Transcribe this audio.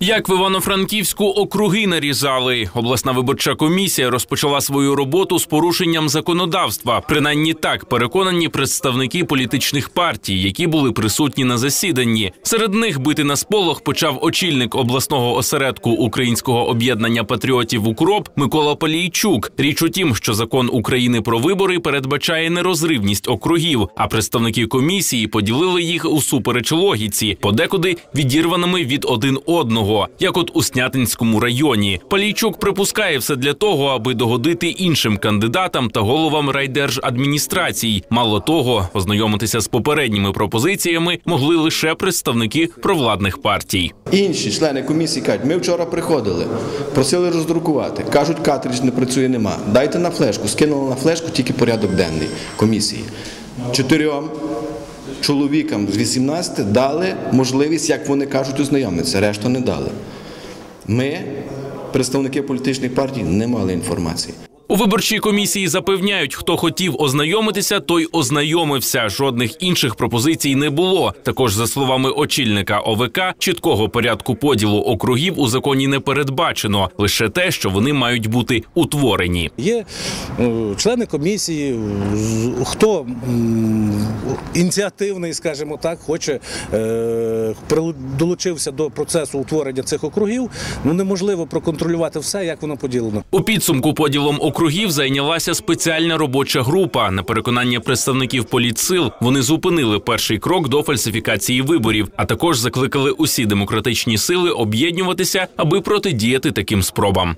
Як в Івано-Франківську округи нарізали, обласна виборча комісія розпочала свою роботу з порушенням законодавства. Принаймні так переконані представники політичних партій, які були присутні на засіданні. Серед них бити на сполох почав очільник обласного осередку українського об'єднання патріотів укроп Микола Палійчук. Річ у тім, що закон України про вибори передбачає нерозривність округів, а представники комісії поділили їх усупереч логіці, подекуди відірваними від один одного як от у Снятинському районі. Палійчук припускає все для того, аби догодити іншим кандидатам та головам райдержадміністрацій. Мало того, ознайомитися з попередніми пропозиціями могли лише представники провладних партій. Інші члени комісії кажуть, ми вчора приходили, просили роздрукувати. Кажуть, картридж не працює, нема. Дайте на флешку. Скинули на флешку тільки порядок денний комісії. Чотирьом чоловікам з 18 дали можливість, як вони кажуть, ознайомитися. Решту не дали. Ми, представники політичних партій, не мали інформації. Виборчій комісії запевняють, хто хотів ознайомитися, той ознайомився. Жодних інших пропозицій не було. Також за словами очільника ОВК, чіткого порядку поділу округів у законі не передбачено лише те, що вони мають бути утворені. Є е, члени комісії, хто ініціативний, скажімо так, хоче е, долучився до процесу утворення цих округів. Ну неможливо проконтролювати все, як воно поділено. У підсумку поділом округів зайнялася спеціальна робоча група. На переконання представників політсил вони зупинили перший крок до фальсифікації виборів, а також закликали усі демократичні сили об'єднуватися, аби протидіяти таким спробам.